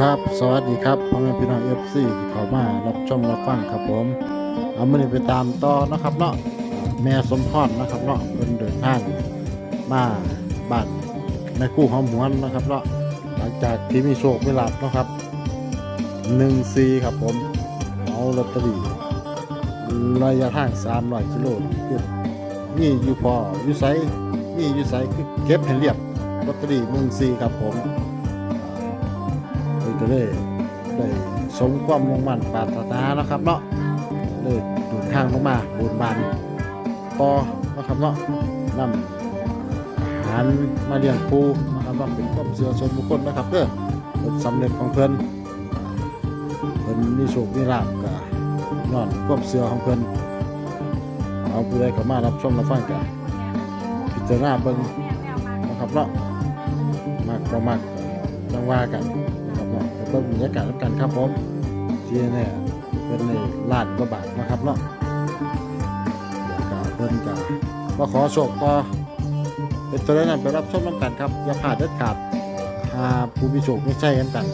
ครับ สวัสดีครับพ่อแม่พี่น้องเอฟซีที่เข้ามารับชมรับฟังครับผมเอามื่อนี้ไปตามต่อนะครับเนาะแม่สมพรนะครับเนาะเป็นเดินทางมาบ้านแม่กู้หอมหวนนะครับเนาะหลังจากที่มีโชคไม่หลับนะครับหนึ่งซีครับผมเอาลอตเตอรี่ระยะทางสามร้อยกิโลคือนี่อยู่พออยู่ไซนี่อยู่ไซคือเก็บให้เรียบลอตเตอรี่หนึ่งซีครับผม ก็เลยได้สมความมุ่งมั่นปรารถนานะครับเนาะเลยดินทางลงมาบนบานต่อนะครับเนาะนำอาหารมาเลี้ยงปูนะครับว่าเป็นความเชื่อส่วนบุคคลนะครับเด้อผลสำเร็จของเพิ่อนเพิ่อนมีโชคมีลาภก็ย้อนความเชื่อของเพิ่อนเอาผู้ใดเข้ามารับชมรับฟังกันพิจารณาเบิ่งนะครับเนาะมากบ่มากจังว่ากัน บิ่งบรรยากาศแล้วกันครับผมที่เนี่ยเป็นในลานกว่าบาทนะครับเนาะก็เพิ่นก็มาขอโชคต่อเป็นตัวนั้นไปรับชมน้ำกันครับอย่าพลาดเด็ดขาดหาผู้มีโชคไม่ใช่กันกัน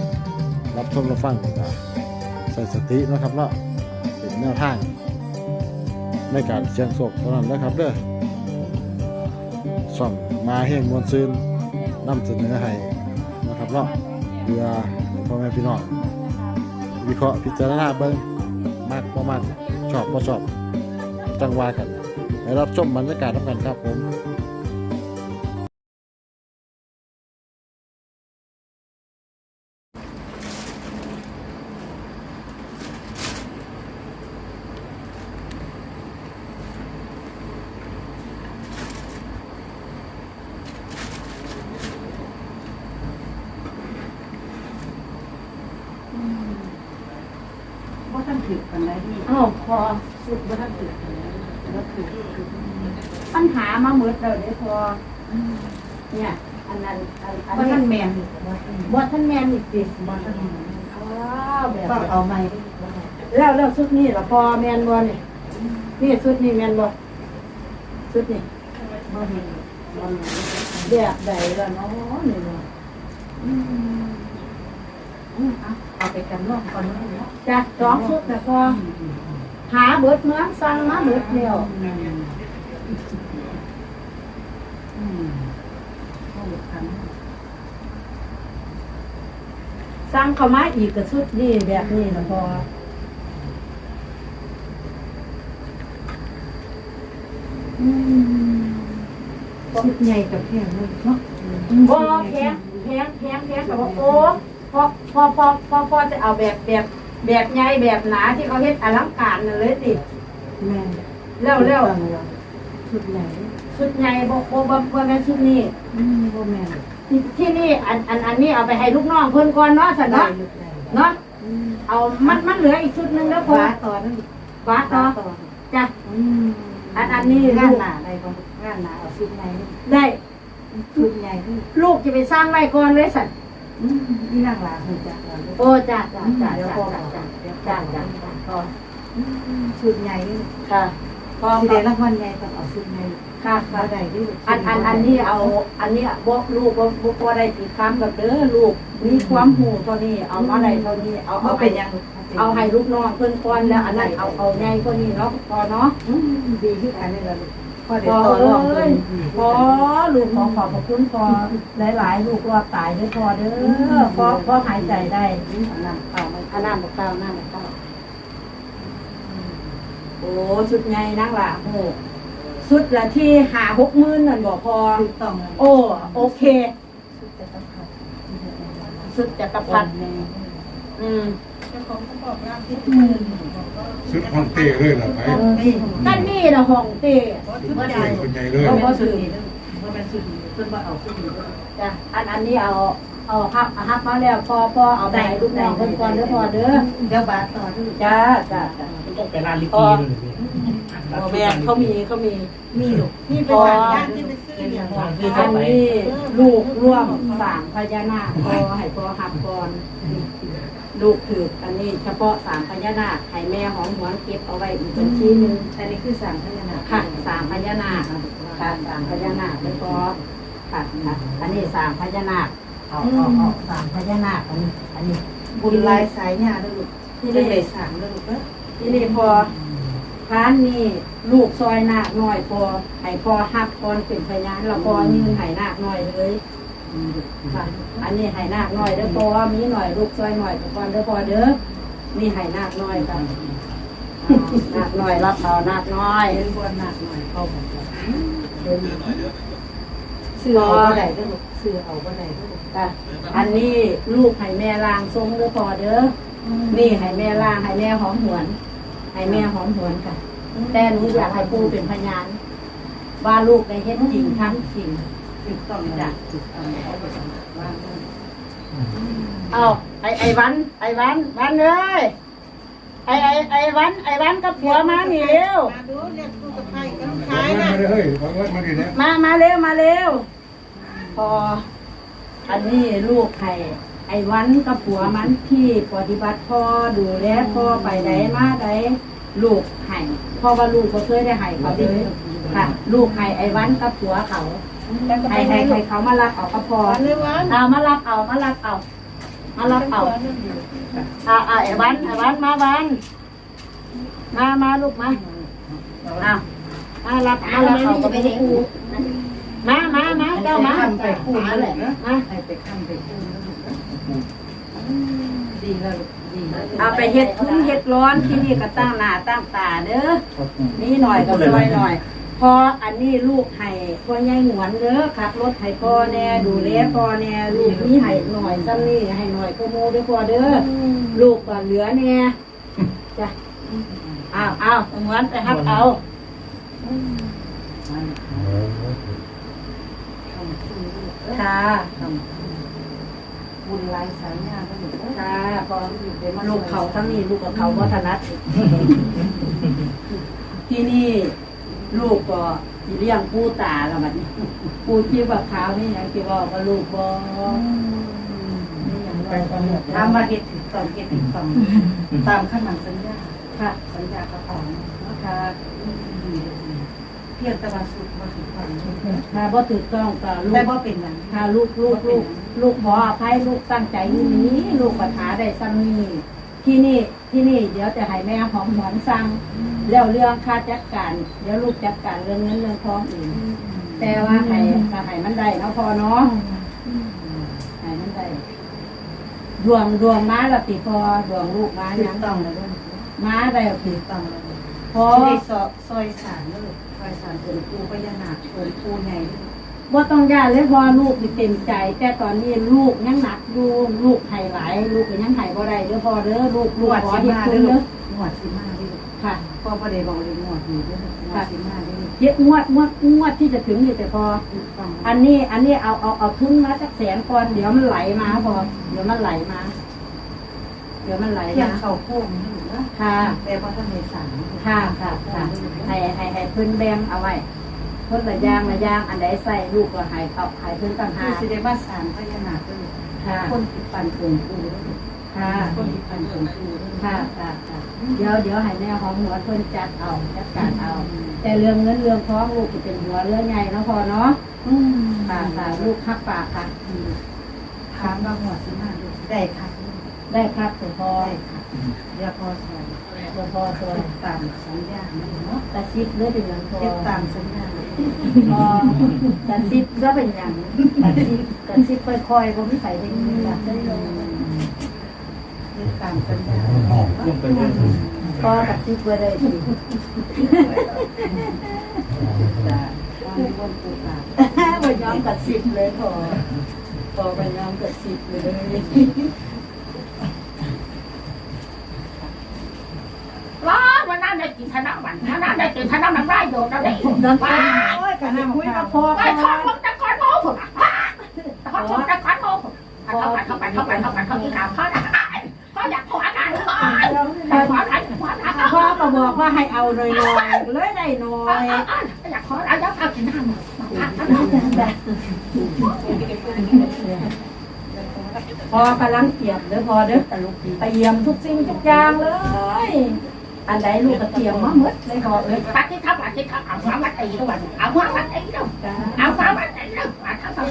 รับชมรับฟังก็ใส่สตินะครับเนาะเป็นแนวทางในการเสี่ยงโชคเท่านั้นนะครับเด้อส่องมาเฮงมวลซืนนำเสนอให้นะครับเนาะเพื่อ พ่อแม่พี่น้องวิเคราะห์พิจารณาเบิ้งมากบ่มากชอบบ่ชอบจังว่ากันไปรับชมบรรยากาศนำกันครับผม ว่าท่านถือกันได้ที่ อ้าวพอ สุดว่าท่านถือกันได้แล้วถือถือ ปัญหามาหมดแล้วเด้อพอ เนี่ยอันนั้นอันอันว่านี้ท่านแมนว่าท่านบ่ท่านแม่นอีกติว่าท่านแมนว้าวแบบก็เอาไม้แล้วแล้วชุดนี้ล่ะพอแม่นบ่นี่นี่ชุดนี้แม่นบ่ชุดนี้บ่เห็นบ่เห็นแบบใดล่ะเนาะนี่เนาะอืมอืมเอาเอาไปกันนอกก่อนเนาะจ้ะสองชุดน่ะพอหาเบิดเมืองสั่งมาเบิดแล้ว อืมเอาไปกัน สั่งเข้ามาอีกก็ชุดนี้แบบนี้ล่ะพออืมชุดใหญ่กับแพงเลยเนาะบ่แพงแพงแพงแพงก็บอกโอ้พอพอพอพอพอจะเอาแบบแบบแบบใหญ่แบบหนาที่เขาเฮ็ดอลังการนั่นเลยติแม่นแล้วแล้วชุดใหญ่ชุดใหญ่บ่บ่บ่บ่แม่นชุดนี้อืมบ่แม่น ที่นี่อันอันอันนี้เอาไปให้ลูกน้องเพิ่นก่อนเนาะสันเนาะเนาะเอามันมันเหลืออีกชุดหนึ่งแล้วพอฟ้าต่อนั่นดิขวาต่อจ้ะอันอันนี้งานหนาอะไรของงานหนาเอาชุดใหญ่ได้ชุดใหญ่ลูกจะไปสร้างไว้ก่อนเลยสันนี่นั่งหลาคือจ้ะหโอ้จ้ะจ้ะจ้ะเดี๋ยจ้ะพ่จ้ะจ้ะจ้ะจ้ะจ้ะพออชุดใหญ่ค่ะพอสิได้ราควัลใหญ่ต้องเอาชุดใหญ่ ค่ะบ่ค่ะได้ดิอันอันอันนี้เอา อันนี้บ่ลูกบ่บ่บ่ได้ติดค้ำกับเด้อลูกมีความหูเท่านี้เอามาได้เท่านี้เอาเอาเอาไปไปยังเอาให้ลูกน้องเพิ่นก่อนแล้วอันนั้นเอาเอาใหญ่กว่านี้เนาะพอเนาะอืมดีขึ้นกันนี่ล่ะลูกพอพเดี๋ยวอต่อรเอ้องเพิ่ยนพอลูกขอขอบพระคุณพอหลายๆลูกรอดตายเด้อพอเด้อพอพอหายใจได้อันนั้นเอามาอันนั้นบ่เก้าอันนั้นบ่เก้าโอ้ชุดใหญ่นักล่ะโอ้ ชุดละที่หาหกหมื่นนั่นบ่พอ ถูกต้องโอ้โอเค ชุดจะต้องขัดชุดจักรพรรดิแม่อืมอืมชุดของเต้เลยเหรอไปนี่นั่นนี่นะห้องเต้ชุดใหญ่คนใหญ่เลยบ่บ่ชุดนี้บ่แม่นชุดนี้เพิ่นบ่เอาชุดนี้จ้ะอันอันนี้เอาเอาฮับฮับมาแล้วพอพอเอาไปให้ลูกน้องเพิ่นก่อนเด้อพอเด้อเดี๋ยวบาทต่อด้วยจ้าจ้าจ้าต้องไปร้านลิเกีเลย โอ้แม่เขามีเขามีมีลูกที่พออันนี้ลูกร่วมสร้างพญานาคพอให้พอหับก่อนลูกถืออันนี้เฉพาะสามพญานาคให้แม่ของหวนเก็บเอาไว้อีกบัญชีหนึ่งอันนี้คือสั่งพญานาคค่ะสามพญานาคค่ะสามพญานาคแล้วก็ค่ะค่ะอันนี้สามพญานาคเอาเอาเอาสามพญานาคอันนี้อันนี้บุญลายสายหญ้าด้วยลูกที่เรื่องนี่เลยสามด้วยลูกเอ้ยที่นี่พอ พานนี่ลูกซอยนาคน้อยพอให้พอหักก่อนเป็นพยานแล้วพอยืนให้นาคน้อยเลยค่ะอันนี้ให้นาคน้อยเด้อพอมีหน่อยลูกซอยหน่อยก่อนเด้อพอเด้อนี่ให้นาคน้อยค่ะนาคน้อยรับเอานาคน้อยเป็นบวนหนักหน่อยเข้าไปเดินเสื้อเอาบ่ได้ด้วยลูกเสื้อเอาบ่ได้ด้วยลูกค่ะอันนี้ลูกให้แม่ล้างทรงเด้อพอเด้อนี่ให้แม่ล้างให้แม่หอมหวน ให้แม่หอมหวนค่ะ แต่หนูอยากให้ปูเป็นพยาน ว่าลูกได้เฮ็ดจริงทั้งจริงถูกต้องจ้ะถูกต้องเอาไปวางไว้เอาไอไอวันไอวันวันเลยไอไอไอวันไอวันกับผัวมานี่เร็วมาดูเรียกลูกกับใครกันมาขายน่ะเลยมาเลยมาดิเนี่ยมามาเร็วมาเร็วพออันนี้ลูกไข่ ไอวันกับผัวมันที่ปฏิบัติพ่อดูแลพ่อไปไหนมาไหนลูกไห่พ่อว่าลูกก็เคยได้ไห่เขาเลยค่ะ ลูกไห่ไอวันกับผัวเขาไห่ไห่ไห่เขามารับเอาก็พอวันเลยวันเอามารับเอามารับเอามารับเอาเอาเอาไอ้วันไอ้วันมาวันมามาลูกมาเอามารับมารับเอาก็ไปให้ครูมามามาเจ้ามาไปคู่นั่นแหละมาให้ไปค้ำไปคู่นั่นลูกนะ ดีแล้วลูกดีแล้วเอาไปเฮ็ดทุนเฮ็ดร้อนที่นี่ก็ตั้งหน้าตั้งตาเด้อนี่หน่อยก็ซอยหน่อย พออันนี้ลูกให้พ่อใหญ่หงวนเด้อขับรถให้พ่อแน่ดูแลพ่อแน่ลูกนี่ให้หน่อยซ้ำนี่ให้หน่อยก็โมเด้อพ่อเด้อลูกก็เหลือเนี่ยจ้ะอ้าวอ้าวเหมือนไปฮับเอาทำคู่ลูกเอ้ยค่ะ ทำ บุญลายสายหญ้าด้วยลูกเอ้ยค่ะพอลูกเขาทั้งนี้ลูกกับเขาวัฒนัดที่นี่ลูกก็สิเลี้ยงปูตาละบัดนี้ปูที่บักขาวนี่ยังที่บอกว่าลูกบอนี่ยังบอกถามว่าเฮ็ดถึงตอนเฮ็ดถึงตอนตามขั้นตอนสัญญาค่ะสัญญากระเป๋าค่ะดีเพียงแต่ว่าสุดว่าสุดความค่ะบ่ถูกต้องกับลูแต่กว่าเป็นอย่างค่ะลูกลูกลูก ลูกขออภัยลูกตั้งใจอยู่นี้ลูกปัญหาได้ซ้ำนี้ที่นี่ที่นี่เดี๋ยวจะให้แม่หอมหวนสั่งแล้วเรื่องค่าจัดการเดี๋ยวลูกจัดการเรื่องเงินเรื่องทองอื่นแต่ว่าให้ก็ให้มันได้เนาะพอเนาะให้มันได้ดวงดวงม้าละติพอดวงลูกม้าถูยักงต้องแล้วด้วยม้าได้ติถูกต้องแล้วพอที่ได้ซอยซอยสารเลยซอยสารเป็นปูพญานาคเป็นปูใหญ่ ว่าต้องย่านเลยพอลูกนี่เต็มใจ แต่ตอนนี้ลูกยังหนักอยู่ลูกไห้หลาย ลูกก็ยังไห้บ่ได้เด้อพอเด้อลูกหลูวกดขอสิเฮ็ดมาคุด้ณวยเด้อหวดสิมาด้วยค่ะพ่อประเดี๋ยวบอกเลยหวดดีด้วยหวดสิมาด้วยเย็ดงวดงวดงวดที่จะถึงนี่แต่พอถูกต้องอันนี้อันนี้เอาเอาเอาทุนมาสักแสนก่อนเดี๋ยวมันไหลมาพอเดี๋ยวมันไหลมา เดี๋ยวมันไหลเพียงมาเข่าโค้งนี่หรือว่าค่ะแต่พอท่านในสารค่ะค่ะค่ะให้ให้ให้เพิ่นแบ่งเอาไว้ เพิ่นละอย่างละอย่างอันใดใส่ลูกก็ให้เขาให้เพิ่นต่างหาคือกสิได้มาสารพญานาคด้วยค่ะคนติดปันโป่งปูด้วยค่ะคนติดปันโป่งปูด้วยค่ะค่ะค่ะเดี๋ยวเดี๋ยวให้แม่หอมหัวเพิ่นจัดเอาจัดการเอา แต่เรื่องเงินเรื่องท้องลูกจะเป็นหัวเรื่องใหญ่เนาะพอเนาะอืมค่ะค่ะลูกคักปากค่ะ ถามว่าหวดสิมาด้วยได้ค่ะ ได้ครับแต่พอได้ค่ะเดี๋ยวพอสอนแต่พอตัวตามสัญญาเนาะตะซิบเลือเป็นอย่างพอเฮ็ดตามสัญญาพอตะซิบก็เป็นอย่างตะซิบตะซิบค่อยๆผมใส่ได้ยินแบบได้เลยเฮ็ดตามสัญญาพอตะซิบไว้เลยสิจ้าว่าไม่วนปูตาไปย้อมตะซิบเลยพอพอไปย้อมตะซิบเลย ว้า กินธนบัตรวันนั้นได้กินธนบัตรได้โยนเราได้น้ำตาโอ้ยกันคุยกับพ่อไปก่ขออนมึงตะกอนโม่ผมทอะขอมึงตะกอนโม่ผมเข้าไปเข้าไปเข้าไปเข้าไปเข้าที่ขาเขาได้เขาอยากขออาการหรือขออะไรขออะไรพ่อก็บอกว่าให้เอาหน่อยๆเลยได้หน่อยอยากขออะไรอยากเอากินน้ำพอกำลังเตรียมเด้อพอเด้อเตรียมทุกสิ่งทุกอย่างเลย อันใดลูกก็เตรียมมาหมดเลยพอเลยปัดที่ทับปัดที่ทับเอาหัวมาตีด้วยเอาหัวมาตีด้วยเอาหัวมาตีด้วยเอาหั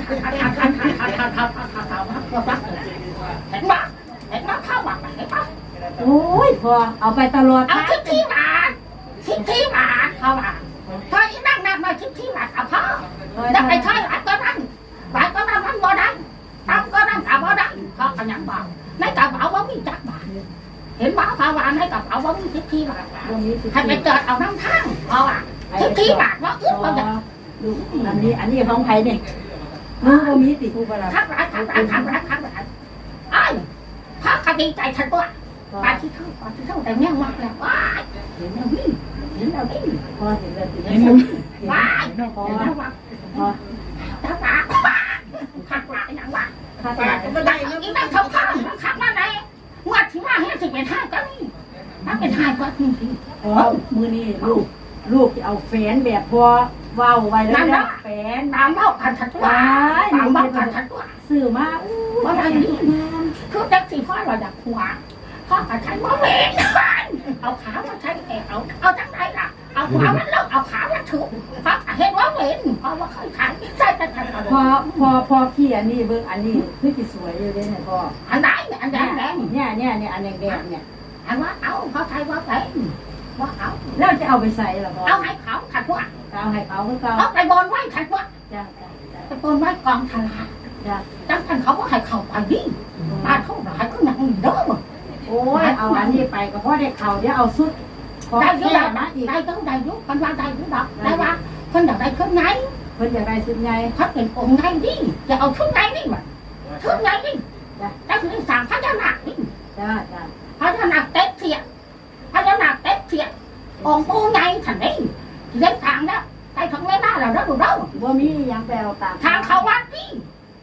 วเห็นปะเห็นปะเข้ามาเห็นปะโอ้ยพอเอาไปตลอดเอาทางทิพที่บาททิพที่บาทเข้ามาถ้าอีนั่งนั่งมาทิพที่บาทเอาพ่อจะไปใช้หลายก็นั่งหลายก็นั่งมันบ่ได้ทำก็นั่งกับบ่ได้เขาขยันบอกในกระเป๋าว่ามีจักบาท เห็นบ้าภาวานในกระเป๋าว่ามีทิพที่บาทวันนี้ให้ไปเกิดเอาน้ำข้างเพราะว่าทิพที่บาทว่าอึดว่าจะดูอันนี้อันนี้ของใครเนี่ยมือบ่มีติผู้ประหลาดทักหลายทักหลายทักหลายทักหลายไอ้พระคดีใจฉันตัวปาที่เข้าปาที่เข้าแต่เนี่ยมากแล้วว้ายเห็นแล้วนี่เห็นแล้วนี่พอเห็นแล้วติเห็นแล้วนี่ว้ายพอเห็นแล้วว่าพอทักหลายทักหลายอย่างว่าค่าแต่ตายก็ได้อีนั่งเขาข้าง ที่ว่าเห็นสิเป็นห้าก็นี่ถ้าเป็นห้าก็นี่พอมือนี้ลูก ลูกจะเอาแฟนแบบพอว้าวไว้แล้วนะแฟนตามเล่ากันทัดตัวตามเล่ากันทัดตัวซื้อมาอู้ว่าอะไรนี่คือจักสีพ่อเราอยากหัวพ่อกับฉันว่าเวนเอาขามาใช้แอบเอาเอาจังไรล่ะเอาหัวมันลงเอาขามันถูกพ่อเห็นว่าเวนเพราะว่าเคยขายใช่แต่ฉันพอพอพอพี่อันนี้เบิ่งอันนี้คือสิสวยอยู่เด้เนี่ยพ่ออันไหน อันแดงแดงเนี่ยเนี่ยเนี่ยอันแดงๆเนี่ยอันว่าเอาเขาใช้ว่าเวนว่าเอาแล้วจะเอาไปใส่ล่ะพ่อเอาให้เขาขัดว่าเอาให้เขาคือเขาเอาไปบนไว้ขัดว่าจ้ะไปบนไว้กองทลายจ้ะจังท่านเขาก็ให้เขาไปดิตาเขาหลายก็หนังเด้อโอ้ยเอาอันนี้ไปก็เพราะได้เขาเดี๋ยวเอาสุดขอได้แค่ยุได้มาอีกได้ยุได้ยุคนว่าได้ยุดอกได้ว่าคนอยากได้คนไหนเพิ่นอยากได้สุดใหญ่เขาเป็นองค์ไงดิจะเอาชุดไหนดิวะชุดไหนดิ จะคือสั่งพระเจ้าหนักดิจ้ะจ้ะพระเจ้าหนักเต็มเทียนพระเจ้าหนักเต็มเทียนองค์ปูไงฉันนี่เล่นทางแล้วไปทางเล่นหน้าเราแล้วดูแล้วบ่มีหยังไปเอาตามทางเขาวัดดิ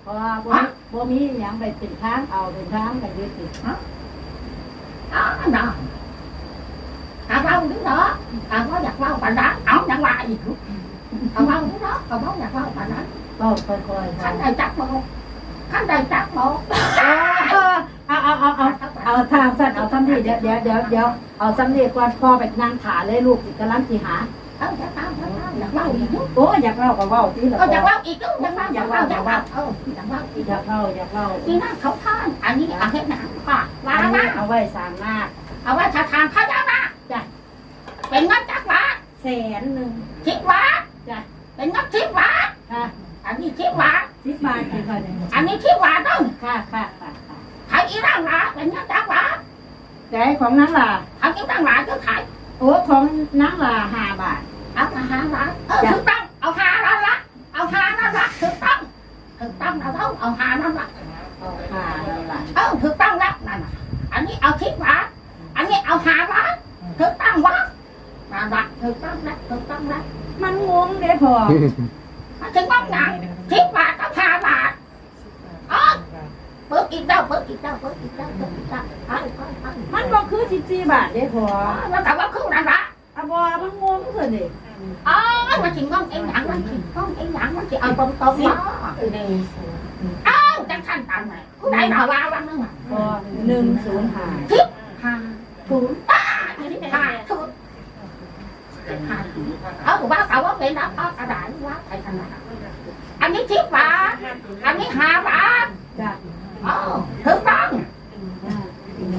เพราะว่าบ่มีบ่มีหยังไปเป็นทางเอาเป็นทางไปยึดติดอ๋อน่ะเอาเล่าดิเนาะเอาว่าอยากเล่าปันนั้นเอาอย่างว่าอีกเอาเล่าดิเนาะเอาว่าอยากเล่าปันนั้นเว้าค่อยๆขัค่ะนใดจักโม ขันใดจักโมเอาเอาเอาเอาเอาทางสั้นเอาซ้ำนี่เดี๋ยวเดี๋ยวเดี๋ยวเดี๋ยวเอาซ้ำนี่ก่อนพ่อไปนั่งขาเลยลูกสิกำลังสิหาเอออยากเล่าอยากเล่าอยากเล่าอีกโอ้อยากเล่าก็เว้าที่ละเอออยากเล่าอีกอยากเล่าอยากเล่าอยากเล่าเอออยากเล่าอีกอยากเล่าอยากเล่านี่นั่นเขาท่านอันนี้อาเฮ็ดหนังป่ะลาอันนี้ละเอาไว้สร้างหน้าเอาไว้ทาทานพระเจ้าจ้ะเป็นเงินจักบาทแสนหนึ่งสิบบาทจ้ะเป็นเงินสิบบาท ค่ะ อันนี้สิบบา ทสิบบาทกี่คนเนี่ยอันนี้สิบบาทต้องค่ะค่ะค่ะค่ะขายอีร่างหลาเป็นเงินจักบาทแต่ของนางลาขายอีร่างหลาก็ขายโอ้ของนางลาห้าบาทเอามาหาหลาเออถูกต้องเอาหานั่นละเอาหานั่นละถูกต้องถูกต้องเอาต้องเอาหานั่นละเอาห้านั่นล่ะเออถูกต้องแล้วนั่นน่ะอันนี้เอาทิพบาทอันนี้เอาหาบาทถูกต้องวะนั่นละถูกต้องแล้วถูกต้องแล้วมันงงเด้พอมันถึงบ้างหนังทิพบาทกับหาบาทอ๋อาเปิดอีกแล้วเปิดอีกแล้วเปิดอีกแล้วเปิดอีกแล้วไปไปไปมันก็คือสิบสี่บาทเด้พอแล้วแต่ว่าคือนั่นละอะบอมันงงคือดิอ๋อมันถึงบ้างเอ็งหนังมันถึงบ้างเอ็งหนังมันจะเอาตรงตรงๆมาเอ้าจังทันตามไหนผู้ใดด่าว่าวันนึงอะพอหนึ่งศูนย์ห้าทิพหาศูนย์ป้าหาศูนย์ห้าศูนย์เอาว่าเขาว่าเป็นรับพ่อกระดาษว่าใครขนาดอันนี้ทิพบาทอันนี้ห้าบาทจ้ะ อ๋อถูกต้อง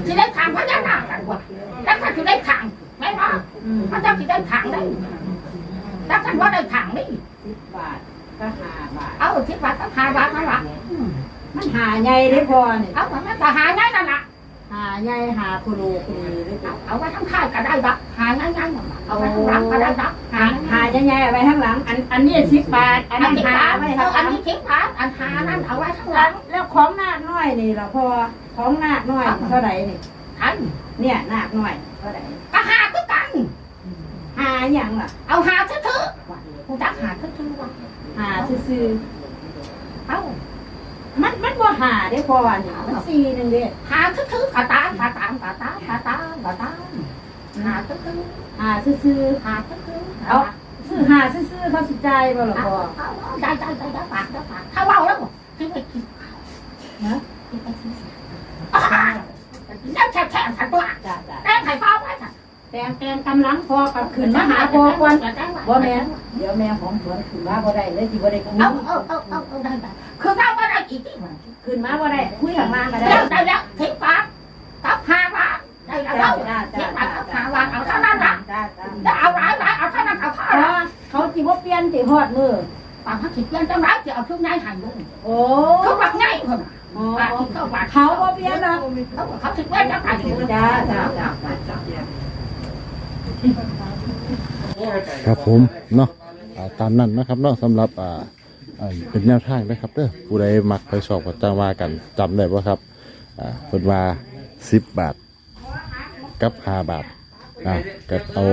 ที่ได้ทางพญานาคกันวะแล้วถ้าที่ได้ทางไม่ว่าอืมพระเจ้าที่ได้ทางได้แล้วท่านว่าได้ทางนี่สิบบาทก็ห้าบาท เอาทิพย์วัดต้องหาบาทนั่นละมันหาใหญ่เด้พอนี่เอาแต่ถ้าหาง่ายนั่นละหาใหญ่หาคุโรคุนีเด้เอาเอาไว้ทั้งค่ายก็ได้ดอกหาง่ายง่ายเอาไว้ทั้งหลังก็ได้ดอกหาหาใหญ่ๆเอาไว้ข้างหลัง อันอันนี้สิบบาท อันนี้หาไว้เอข้างอหอัลันนี้ทิพย์วัดอันหานั่นเอาไว้ทั้งหลัง แล้วของนาค น้อยนี่ล่ะพอของนาคน้อยเท่าไหร่นี่อันเนี่ยนาคน้อยเท่าไหร่ก็หาก็กันหาหยังล่ะ เอาหาทื่อๆกูจักหาทื่อๆว่ะหาซื่อเอาๆมันมันบ่หาได้พอนี่มันสี่หนึงเด้หาทื่อๆกะตามกะตามกะตามกะตามกะตามหาทื่อหาซื่อๆหาทื่อๆๆเอาซื้อหาซื่อๆเขาสิจ่ายบ่ล่ะเอาพอเอาเอาได้ได้ได้ได้ปากได้ปากถ้าเว่าแล้วที่ไปกิน ข้าวฮะที่ไปกินข้าวอ่าแล้วแช่แช่ฉันตัวจ้าจ้าแป้งไข่ฟ้าไว้ค่ะแตงแตงกำลังพอกับขึ้นมาหาพอก่อนจะได้ว่าบ่แม่เดี๋ยวแม่ของหวนขึ้นมาบ่ได้เลยสิบ่ได้คุยเอาเอาเอาเอาเอาได้ได้คือเราไม่ได้อีกที่ขึ้นมาบ่ได้คุยข้างล่างก็ได้แล้วได้แล้วสิบบากับห้าบาได้แล้วเราสิบบากับห้าบาเอาเท่านั้นละจ้ะเอาหลายหลายเอาเท่านั้นเอาเท่าเพนั้นเขาสิบ่เปลี่ยนสิฮอดมือบางทีเปลี่ยนจังไรจะเอาชุดง่ายหันลงโอ้เขาบักง่ายคนอ๋อ บางทีเขาบักเขาบ่เปลี่ยนหรอกเขาเขาถึงเปลี่ยนจังไรอยู่จ้าจ้าจ้าครับผมเนาะอ่าตามนั้นนะครับเนาะสำหรับอ่าอ่าเป็นแนวทางนะครับเด้อผู้ใดมักไปสอบกับจังว่ากันจำได้บ่ครับอ่าเพิ่นว่า10 บาทกับ5บาทอ่าก็เอา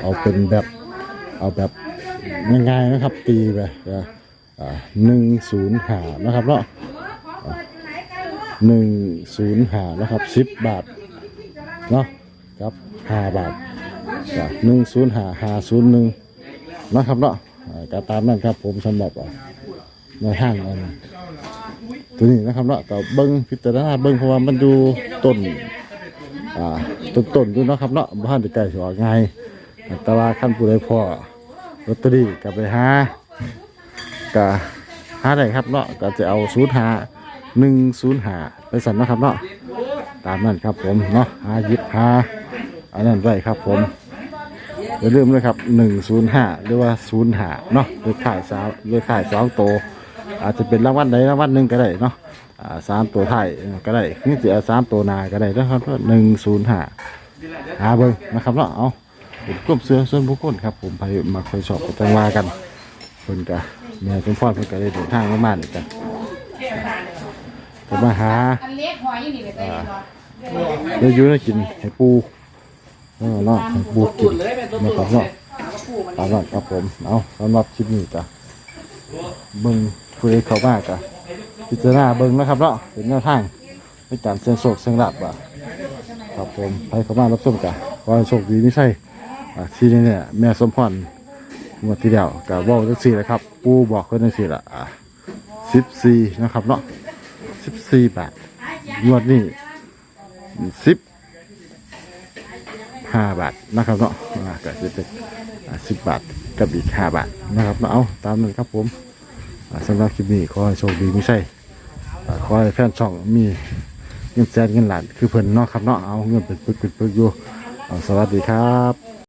เอาเป็นแบบเอาแบบง่ายๆนะครับ ตีไปหนึ่งศูนย์หานะครับเนาะ หนึ่งศูนย์หานะครับสิบบาทเนาะกับห้าบาทหนึ่งศูนย์หาหาศูนย์หนึ่งนะครับเนาะอ่าก็ตามนั้นครับผมสำหรับในห้างอันตัวนี้นะครับเนาะก็เบิ้งพิจารณาเบิ้งเพราะว่ามันดูต้นอ่าต้นต้นๆอยู่เนาะครับเนาะบ้านใกล้ๆสิออกง่ายต่ว่าขั้นผู้ใดพอลอตเตอรี่กลับไปหากะหาได้ครับเนาะก็จะเอาศูนย์หา หนึ่งศูนย์หาไปสั่นนะครับเนาะตามนั้นครับผมเนาะหาหยิบหาอันนั้นไว้ครับผมอย่าลืมเลยครับหนึ่งศูนย์ห้าหรือว่าศูนย์หาเนาะเลขขายสามเลขขายสองโต อาจจะเป็นรางวัลใดรางวัลหนึ่งก็ได้เนาะสามตัวไทยก็ได้นี่จะสามตัวนาก็ได้นะครับหนึ่งศูนย์ห้าหาเบิ้งนะครับเนาะเอาเป็นกลุ่มเสื้อส่วนบุคคลครับ ผมไปมาคอยสอบกับจังวากันเพิ่นกะแม่สมพรเพิ่นก็ได้เดินทางมาบ้านนี่กัน ก็มาหาอันเล็กหอยนี่เลยเนื้อยูน่ากินให้ปูเออเนาะให้ปูกินนะครับเนาะตามนั้นครับผมเอาสำหรับคลิปนี้จ้ะเบิ้งคุยเขามากะพิจารณาเบิ่งนะครับเนาะเป็นแนวทางในการเสี่ยงโชคเสี่ยงลาบอะครับผมไปเข้ามารับชมกันขอให้โชคดีไม่ใช่อะที่นี่เนี่ยแม่สมพรงวดที่แล้วกับว่าจังสี่แหละครับ ปูบอกคนจังสี่ละอะสิบสี่นะครับเนาะ สิบสี่บาท งวดนี้สิบห้าบาทนะครับเนาะก็จะเป็นสิบบาทกับอีกห้าบาทนะครับเนาะเอาตามนั้นครับผมสำหรับคลิปนี้ขอให้โชคดีไม่ใช่ขอให้แฟนช่องมีเงินแสนเงินหลานคือเพิ่นเนาะครับเนาะเอาเงินเป็นปึกเป็นปึกอยู่สวัสดีครับ